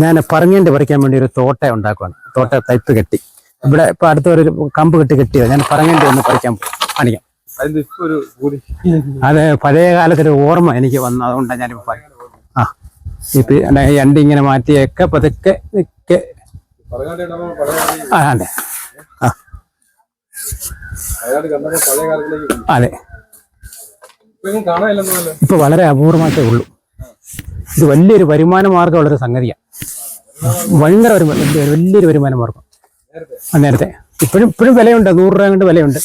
ഞാൻ പറങ്ങേണ്ടി പറിക്കാൻ വേണ്ടി ഒരു തോട്ട ഉണ്ടാക്കുവാണ്. തോട്ട തൈപ്പ് കെട്ടി. ഇവിടെ ഇപ്പൊ അടുത്ത ഒരു കമ്പ് കെട്ടി കെട്ടിയത്. ഞാൻ പറങ്ങേണ്ടി ഒന്ന് പറിക്കാൻ കാണിക്കാം. അത് പഴയ കാലത്തൊരു ഓർമ്മ എനിക്ക് വന്നു. അതുകൊണ്ടാണ് ഞാനിപ്പോ ആ. ഇപ്പൊ ഇങ്ങനെ മാറ്റിയൊക്കെ പതുക്കെ പഴയ ആ അതെ. ആ. അതെ. ഇപ്പൊ വളരെ അപൂർവമായിട്ടേ ഉള്ളൂ. ഇത് വലിയൊരു വരുമാന മാർഗമുള്ളൊരു സംഗതിയാണ് ഭയങ്കര ഒരു വലിയ- വലിയൊരു വരുമാന മാർഗം നേരത്തെ. ഇപ്പോഴും ഇപ്പോഴും വിലയുണ്ട്. നൂറ് രൂപ കൊണ്ട് വിലയുണ്ട്.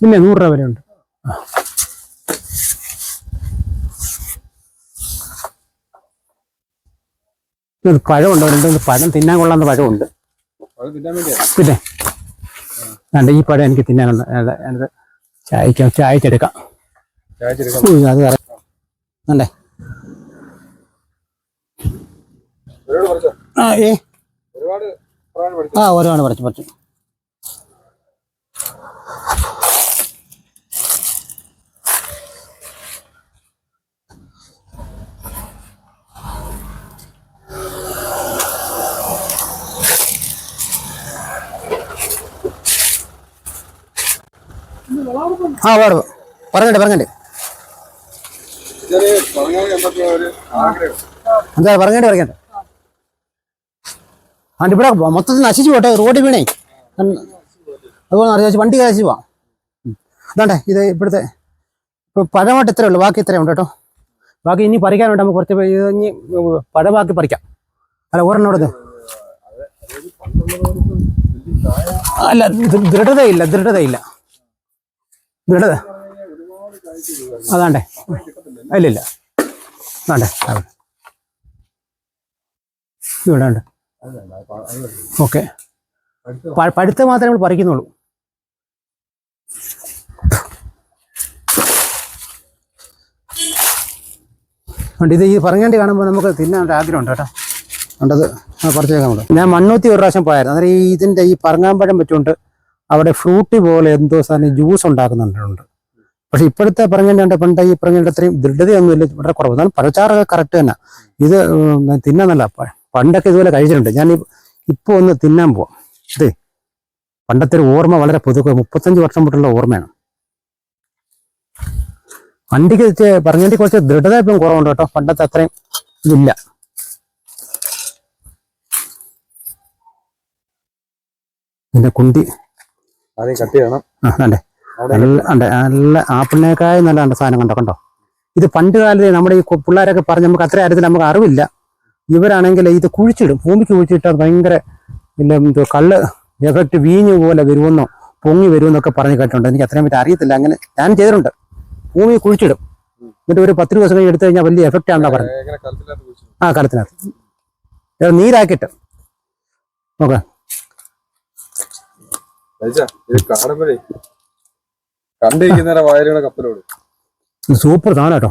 പിന്നെ നൂറ് രൂപ വിലയുണ്ട്. പഴമുണ്ട്? രണ്ട് പഴം തിന്നാൻ കൊള്ളാവുന്ന പഴമുണ്ട്. പിന്നെ? അല്ല ഈ പഴം എനിക്ക് തിന്നാനുള്ള ചായക്കാം ചായക്കെടുക്കാം അത് കറ- അല്ലേ? ഒരുപാട് ഏ? ആ ഒരുപാട് പഠിച്ചു പഠിച്ചു. ആ ആ പാടും പറഞ്ഞിട്ട്. പറഞ്ഞിട്ട് എന്താ പറഞ്ഞിട്ട് പറഞ്ഞിട്ട്. ആണ്ട് ഇവിടെ മൊത്തത്തിൽ നശിച്ചു പോട്ടെ റോഡ് വീണേ. അതുപോലെ അറിയാം വണ്ടി കഴിച്ചു പോവാം. അതാണ്ടേ ഇത് ഇവിടുത്തെ ഇപ്പൊ പഴമായിട്ട് ഇത്രയേ ഉള്ളൂ ബാക്കി ഇത്രയുണ്ട് കേട്ടോ. ബാക്കി ഇനി പറിക്കാനുണ്ട് നമുക്ക് കുറച്ച് ഇനി പഴം ബാക്കി പറിക്കാം. അല്ല ഒരെണ്ണം അല്ല ദൃഢതയില്ല ദൃഢതയില്ല. ദൃഢത. അതാണ്ടേ. ഇല്ലില്ല അതാണ്ടേ. ഇവിടെ ഉണ്ട് ഓക്കെ. പഴുത്ത മാത്രമേ നമ്മൾ പറിക്കുന്നുള്ളൂ ഉണ്ട് ഇത് ഈ പറഞ്ഞേണ്ടി കാണുമ്പോൾ നമുക്ക് തിന്നാൻ ആഗ്രഹമുണ്ട് കേട്ടോ. ഉണ്ടത് പറിച്ചേക്കാം കൂടെ ഞാൻ മണ്ണൂത്തി ഒരു പ്രാവശ്യം പോയായിരുന്നു. അന്നേരം ഈ ഇതിന്റെ ഈ പറങ്ങാമ്പഴം പറ്റുകൊണ്ട് അവിടെ ഫ്രൂട്ടി പോലെ എന്തോ സാധനം ജ്യൂസ് ഉണ്ടാക്കുന്നുണ്ട്. പക്ഷെ ഇപ്പോഴത്തെ പറഞ്ഞേണ്ട പണ്ട് ഈ പറഞ്ഞേണ്ട അത്രയും ദൃഢതയൊന്നുമില്ല. വളരെ കുറവ്. എന്നാലും പഴച്ചാറൊക്കെ കറക്റ്റ് തന്നെ. ഇത് തിന്നാന്നല്ല പണ്ടൊക്കെ ഇതുപോലെ കഴിച്ചിട്ടുണ്ട്. ഞാൻ ഇപ്പോൾ ഒന്ന് തിന്നാൻ പോവാം. അതെ പണ്ടത്തെ ഒരു ഓർമ്മ വളരെ പുതുക്കുക മുപ്പത്തഞ്ച് വർഷം തൊട്ടുള്ള ഓർമ്മയാണ്. വണ്ടിക്ക് പറഞ്ഞതിന്റെ കുറച്ച് ദൃഢത ഇപ്പം കുറവുണ്ട് കേട്ടോ. പണ്ടത്തെ അത്രയും ഇതില്ല. ഇതിന്റെ കുണ്ടി. ആദ്യം കട്ട് ചെയ്യണം. ആ അതെ നല്ല നല്ല ആപ്പിളിനേക്കായി നല്ല സാധനം കണ്ടോ കണ്ടോ? ഇത് പണ്ട് കാലത്ത് നമ്മുടെ ഈ പിള്ളേരൊക്കെ പറഞ്ഞ് നമുക്ക് അത്ര കാര്യത്തിൽ നമുക്ക് അറിവില്ല. ഇവരാണെങ്കിൽ ഇത് കുഴിച്ചിടും. ഭൂമിക്ക് കുഴിച്ചിട്ട് അത് ഭയങ്കര പിന്നെ കള്ള് എഫക്റ്റ് വീഞ്ഞ് പോലെ വരുമെന്നോ പൊങ്ങി വരുമെന്നൊക്കെ പറഞ്ഞ് കേട്ടിട്ടുണ്ട്. എനിക്ക് അത്രയും പറ്റി അറിയത്തില്ല. അങ്ങനെ ഞാൻ ചെയ്തിട്ടുണ്ട്. ഭൂമി കുഴിച്ചിടും. എന്നിട്ട് ഒരു പത്ത് ദിവസം കഴിഞ്ഞ് എടുത്തു കഴിഞ്ഞാൽ വലിയ എഫക്റ്റ് ആണെന്നാ പറഞ്ഞത് ആ കലത്തിനകത്ത്. നീരാക്കിട്ട് നീരാക്കിയിട്ട്. കാണുമ്പോഴേ വായലയുടെ കപ്പലോട്. സൂപ്പർ സാധനം കേട്ടോ.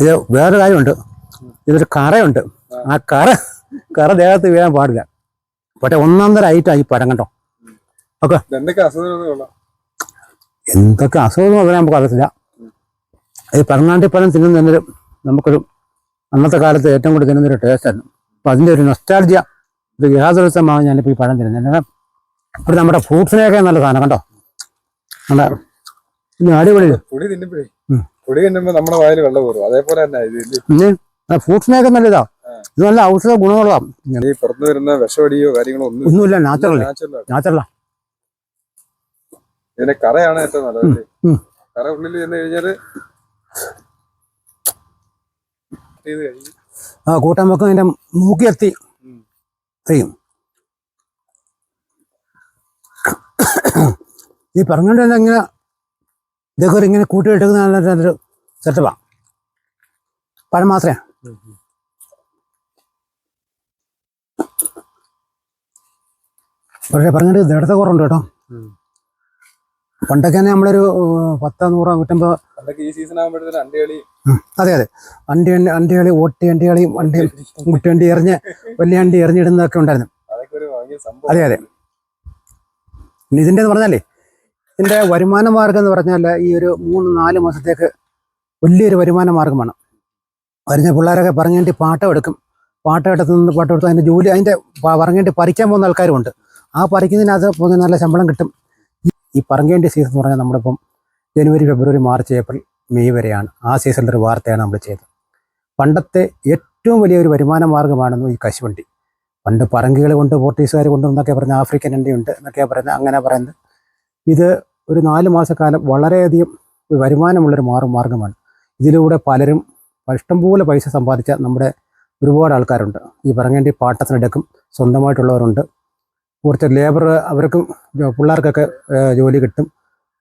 ഇത് വേറെ കാര്യമുണ്ട്. ഇതൊരു കറയുണ്ട്. ആ കറ കറ ദേഹത്ത് വീഴാൻ പാടില്ല. പക്ഷെ ഒന്നാം തരം ഐറ്റം ഈ പഴം കണ്ടോ? ഓക്കെ എന്തൊക്കെ അസുഖം അതിനെ നമുക്ക് അറിയത്തില്ല. ഈ പറങ്ങാണ്ടി പഴം തിന്നുന്നതിനൊരു നമുക്കൊരു അന്നത്തെ കാലത്ത് ഏറ്റവും കൂടുതൽ തിന്നുന്നൊരു ടേസ്റ്റ് ആയിരുന്നു. അപ്പൊ അതിന്റെ ഒരു നൊസ്റ്റാൾജിയ ഒരു യാതൊരുത്തമാണ് ഞാനിപ്പോൾ ഈ പഴം തിന്നുന്നത്. ഇവിടെ നമ്മുടെ ഫ്രൂട്ട്സിനെയൊക്കെ നല്ല സാധനം കണ്ടോ? നല്ല ഇത് അടിപൊളി പൊടി തിന്നുമ്പോഴേ ഉം. പൊടി തിന്നുമ്പോ നമ്മുടെ വായിൽ വെള്ളം കയറും. അതേപോലെ തന്നെ ഫ്രൂട്ട്സിനെയൊക്കെ നല്ല ഇതാ നല്ല ഔഷധ ഗുണങ്ങളാണ് ഈ പുറത്തു വരുന്ന വിഷവടിയോ കാര്യങ്ങളോ ഒന്നും ഒന്നുമില്ല നാച്ചുറൽ നാച്ചുറലാ ഇതിന്റെ കറയാണ് ഏറ്റവും നല്ലത് കറ ഉള്ളിൽ ചെന്ന് കഴിഞ്ഞാൽ ആ കൂട്ടാൻ വെക്കും അതിന്റെ മൂക്കിയെത്തി ചെയ്യും ഈ പറഞ്ഞുകൊണ്ട് തന്നെ ഇങ്ങനെ ഇതൊക്കെ ഇങ്ങനെ ഇങ്ങനെ കൂട്ടിയിട്ടേക്കുന്ന നല്ലൊരു സെറ്റപ്പാണ് പഴം മാത്രമേ പക്ഷേ പറഞ്ഞിട്ട് ദൃഢത കുറവുണ്ട് കേട്ടോ. പണ്ടൊക്കെ തന്നെ നമ്മളൊരു പത്ത് നൂറ് നൂറ്റമ്പത് അതെ അതെ. അണ്ടി വണ്ടി കളി ഓട്ടി വണ്ടി കളി വണ്ടി മുട്ടുവണ്ടി എറിഞ്ഞ് വലിയ അണ്ടി എറിഞ്ഞിടുന്നതൊക്കെ ഉണ്ടായിരുന്നു. അതെ അതെ. ഇതിന്റെ പറഞ്ഞാലേ ഇതിന്റെ വരുമാന മാർഗം എന്ന് പറഞ്ഞാൽ ഈ ഒരു മൂന്ന് നാല് മാസത്തേക്ക് വലിയൊരു വരുമാന മാർഗമാണ് വരുന്ന പിള്ളേരൊക്കെ പറഞ്ഞേണ്ടി പാട്ടം എടുക്കും. പാട്ടം എടുത്ത് നിന്ന് പാട്ടം എടുത്ത് അതിന്റെ ജോലി അതിന്റെ പറഞ്ഞേണ്ടി പറിക്കാൻ പോകുന്ന ആൾക്കാരുമുണ്ട്. ആ പറിക്കുന്നതിനകത്ത് പോകുന്ന നല്ല ശമ്പളം കിട്ടും. ഈ- പറങ്ങേണ്ട സീസൺ എന്ന് പറഞ്ഞാൽ നമ്മളിപ്പം ജനുവരി ഫെബ്രുവരി മാർച്ച് ഏപ്രിൽ മെയ് വരെയാണ്. ആ സീസണിലൊരു വാർത്തയാണ് നമ്മൾ ചെയ്തത്. പണ്ടത്തെ ഏറ്റവും വലിയൊരു വരുമാന മാർഗമാണെന്ന് ഈ കശുവണ്ടി. പണ്ട് പറങ്കികൾ കൊണ്ട് പോർട്ടീസുകാർ കൊണ്ടുവന്നൊക്കെ പറഞ്ഞ ആഫ്രിക്കൻ ഉണ്ട് എന്നൊക്കെ പറയുന്നത് അങ്ങനെ പറയുന്നത്. ഇത് ഒരു നാല് മാസക്കാലം വളരെയധികം വരുമാനമുള്ളൊരു മാറും മാർഗമാണ് ഇതിലൂടെ പലരും ഇഷ്ടംപോലെ പൈസ സമ്പാദിച്ച നമ്മുടെ ഒരുപാട് ആൾക്കാരുണ്ട്. ഈ പറങ്ങേണ്ടി പാട്ടത്തിനെടുക്കും സ്വന്തമായിട്ടുള്ളവരുണ്ട്. കുറച്ച് ലേബർ അവർക്കും പിള്ളേർക്കൊക്കെ ജോലി കിട്ടും.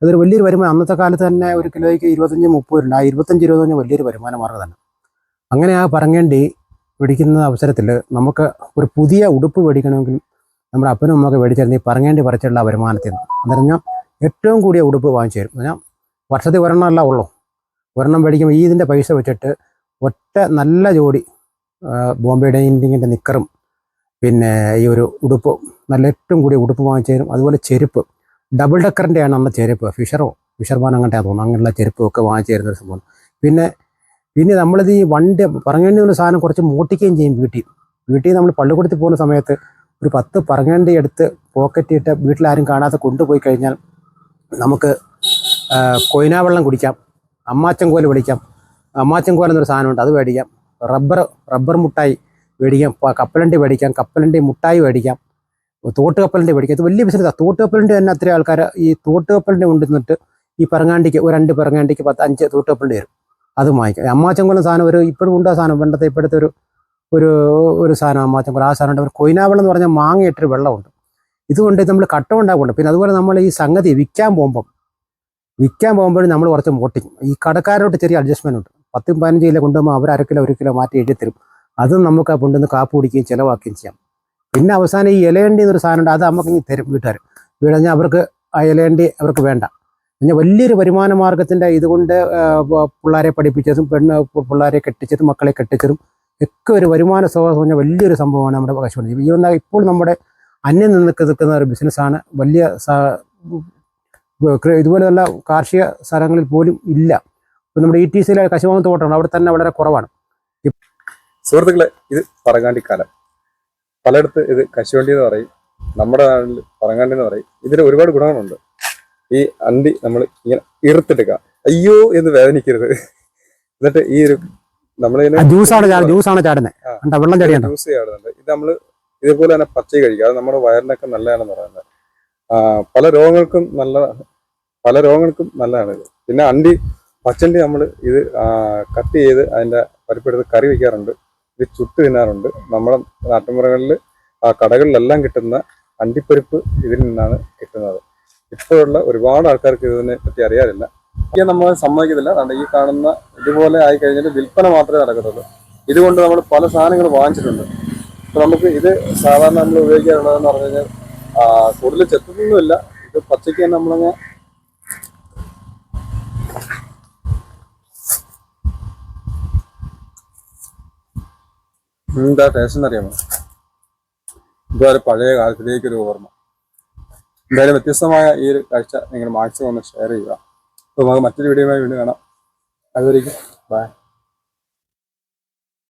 അതൊരു വലിയൊരു വരുമാനം. അന്നത്തെ കാലത്ത് തന്നെ ഒരു കിലോയ്ക്ക് ഇരുപത്തഞ്ച് മുപ്പത് രൂപ ആ ഇരുപത്തഞ്ച് ഇരുപത് പറഞ്ഞാൽ വലിയൊരു വരുമാന മാർഗം തന്നെ. അങ്ങനെ ആ പറങ്ങേണ്ടി പിടിക്കുന്ന അവസരത്തിൽ നമുക്ക് ഒരു പുതിയ ഉടുപ്പ് മേടിക്കണമെങ്കിൽ നമ്മുടെ അപ്പനും അമ്മയൊക്കെ മേടിച്ചിരുന്ന ഈ പറങ്ങേണ്ടി പറിച്ചുള്ള വരുമാനത്തിൽ നിന്ന്. എന്ന് പറഞ്ഞാൽ ഏറ്റവും കൂടിയ ഉടുപ്പ് വാങ്ങിച്ചു തരും. പറഞ്ഞാൽ വർഷത്തിൽ ഒരെണ്ണം അല്ല ഉള്ളൂ. ഒരെണ്ണം മേടിക്കുമ്പോൾ ഈ ഇതിന്റെ പൈസ വെച്ചിട്ട് ഒറ്റ നല്ല ജോഡി ബോംബെ ഡൈനിങ്ങിന്റെ നിക്കറും പിന്നെ ഈ ഒരു ഉടുപ്പ് നല്ല ഏറ്റവും കൂടിയ ഉടുപ്പ് വാങ്ങിച്ചു തരും. അതുപോലെ ചെരുപ്പ്. ഡബിൾ ഡക്കറിന്റെയാണ് അന്ന് ചെരുപ്പ്. ഫിഷറോ ഫിഷർമാൻ അങ്ങനത്തെ തോന്നുന്നു അങ്ങനെയുള്ള ചെരുപ്പും ഒക്കെ വാങ്ങിച്ചു തരുന്നൊരു സംഭവം പിന്നെ പിന്നെ നമ്മളിത് ഈ വണ്ടി പറങ്ങേണ്ടി ഒരു സാധനം കുറച്ച് മൂട്ടിക്കുകയും ചെയ്യും വീട്ടിൽ. വീട്ടിൽ നമ്മൾ പള്ളിക്കൂടത്തിൽ പോകുന്ന സമയത്ത് ഒരു പത്ത് പറങ്ങേണ്ടി എടുത്ത് പോക്കറ്റ് ഇട്ട് വീട്ടിലാരും കാണാതെ കൊണ്ടുപോയി കഴിഞ്ഞാൽ നമുക്ക് കൊയിനാ വെള്ളം കുടിക്കാം. അമ്മാച്ചൻ കോൽ വിളിക്കാം. അമ്മാച്ചൻ കോലെന്നൊരു സാധനമുണ്ട്. അത് മേടിക്കാം. റബ്ബർ റബ്ബർ മുട്ടായി. മേടിക്കാം കപ്പലണ്ടി മേടിക്കാം കപ്പലണ്ടി മുട്ടായി മേടിക്കാം തോട്ട് കപ്പലണ്ടി മേടിക്കാം. ഇത് വലിയ ബിസിനസ്സാണ് തോട്ട് കപ്പലണ്ടി തന്നെ അത്രയും ആൾക്കാർ ഈ തോട്ട് കപ്പലിന്റെ കൊണ്ടുവന്നിട്ട് ഈ പറങ്ങാണ്ടിക്ക് ഒരു രണ്ട് പറങ്ങാണ്ടിക്ക് പത്ത് അഞ്ച് തോട്ട് കപ്പലിന്റെ വരും. അത് വാങ്ങിക്കാം. അമ്മാച്ചങ്കുളം സാധനം ഒരു ഇപ്പോഴും ഉണ്ട് സാധനം. പണ്ടത്തെ ഇപ്പോഴത്തെ ഒരു ഒരു ഒരു സാധനം അമ്മാച്ചങ്കുളം ആ സാധനം ഒരു കൊയിനാവെള്ളം എന്ന് പറഞ്ഞാൽ മാങ്ങയിട്ടൊരു വെള്ളമുണ്ട്. ഇതുകൊണ്ട് നമ്മൾ കട്ട ഉണ്ടാക്കുന്നുണ്ട്. പിന്നെ അതുപോലെ നമ്മൾ ഈ സംഗതി വിൽക്കാൻ പോകുമ്പം വിൽക്കാൻ പോകുമ്പോഴും നമ്മൾ കുറച്ച് മോട്ടിക്കും. ഈ കടക്കാരോട്ട് ചെറിയ അഡ്ജസ്റ്റ്മെന്റ് ഉണ്ട്. പത്തും പതിനഞ്ച് കിലോ കൊണ്ടുപോകുമ്പോൾ അവർ അര കിലോ ഒരു കിലോ മാറ്റി എഴുതി തരും. അതും നമുക്ക് ആ കൊണ്ടുവന്ന് കാപ്പ് കുടിക്കുകയും ചിലവാക്കുകയും ചെയ്യാം. പിന്നെ അവസാനം ഈ ഇലയണ്ടി എന്നൊരു സാധനം ഉണ്ട് അത് നമുക്ക് ഇനി തരും വീട്ടുകാർ. വീടഞ്ഞാൽ അവർക്ക് ആ ഇലയണ്ടി അവർക്ക് വേണ്ട. പിന്നെ വലിയൊരു വരുമാന മാർഗത്തിന്റെ ഇതുകൊണ്ട് പിള്ളേരെ പഠിപ്പിച്ചതും പെണ്ണ് പിള്ളേരെ കെട്ടിച്ചതും മക്കളെ കെട്ടിച്ചതും ഒക്കെ ഒരു വരുമാന സ്രോതസ് പറഞ്ഞ വലിയൊരു സംഭവമാണ് നമ്മുടെ കശുവണ്ടി ഈ വന്നാൽ ഇപ്പോൾ നമ്മുടെ അന്യം നിന്ന് നിൽക്കുന്ന ഒരു ബിസിനസ്സാണ്. വലിയ ഇതുപോലെയുള്ള കാർഷിക സ്ഥലങ്ങളിൽ പോലും ഇല്ല. ഇപ്പം നമ്മുടെ ഇ ടി സിയിലെ കശുമാങ്ങ തോട്ടമാണ് അവിടെ തന്നെ വളരെ കുറവാണ്. സുഹൃത്തുക്കളെ ഇത് പറങ്ങാണ്ടിക്കാലം. പലയിടത്ത് ഇത് കശുവണ്ടി എന്ന് പറയും നമ്മുടെ നാട്ടിൽ പറങ്ങാണ്ടി എന്ന് പറയും. ഇതിന് ഒരുപാട് ഗുണങ്ങളുണ്ട്. ഈ അണ്ടി നമ്മൾ ഇങ്ങനെ ഇറുത്തെടുക്കുക അയ്യോ എന്ന് വേദനിക്കരുത്. എന്നിട്ട് ഈ ഒരു നമ്മളിങ്ങനെ ജ്യൂസാണ് ജ്യൂസാണ് ചാടുന്നത് വെള്ളം ചാടിയുണ്ടോ. ജ്യൂസ് ചെയ്യാറുണ്ട് ഇത് നമ്മൾ ഇതേപോലെ തന്നെ പച്ച കഴിക്കുക. അത് നമ്മുടെ വയറിനൊക്കെ നല്ലതാണെന്ന് പറയുന്നത്. പല രോഗങ്ങൾക്കും നല്ല പല രോഗങ്ങൾക്കും നല്ലതാണ് ഇത്. പിന്നെ അണ്ടി പച്ചണ്ടി നമ്മൾ ഇത് കട്ട് ചെയ്ത് അതിന്റെ പരിപ്പെടുത്ത് കറി വെക്കാറുണ്ട്. ഇത് ചുട്ട് തിന്നാറുണ്ട്. നമ്മുടെ നാട്ടുമുറകളിൽ ആ കടകളിലെല്ലാം കിട്ടുന്ന അണ്ടിപ്പരിപ്പ് ഇതിൽ നിന്നാണ് കിട്ടുന്നത്. ഇപ്പോഴുള്ള ഒരുപാട് ആൾക്കാർക്ക് ഇതിനെ പറ്റി അറിയാറില്ല. ഇത് നമ്മൾ സമ്മതിക്കത്തില്ല. കാരണം ഈ കാണുന്ന ഇതുപോലെ ആയി കഴിഞ്ഞാൽ വിൽപ്പന മാത്രമേ നടക്കത്തുള്ളൂ. ഇതുകൊണ്ട് നമ്മൾ പല സാധനങ്ങൾ വാങ്ങിച്ചിട്ടുണ്ട്. അപ്പൊ നമുക്ക് ഇത് സാധാരണ നമ്മൾ ഉപയോഗിക്കാറുള്ളതെന്ന് പറഞ്ഞു കഴിഞ്ഞാൽ കൂടുതൽ ചെത്തുന്നൊന്നുമില്ല ഇത് പച്ചയ്ക്ക് തന്നെ നമ്മളങ്ങ് എന്താ ടേസ്റ്റ് എന്നറിയാമോ? ഇതുവരെ പഴയ കാലത്തിലേക്ക് ഒരു ഓർമ്മ. എന്തായാലും വ്യത്യസ്തമായ ഈ ഒരു കാഴ്ച നിങ്ങൾ മാക്സിമം ഒന്ന് ഷെയർ ചെയ്യുക. അപ്പോൾ നമുക്ക് മറ്റൊരു വീഡിയോയുമായി വീണ്ടും കാണാം. അതുവരേക്കും ബൈ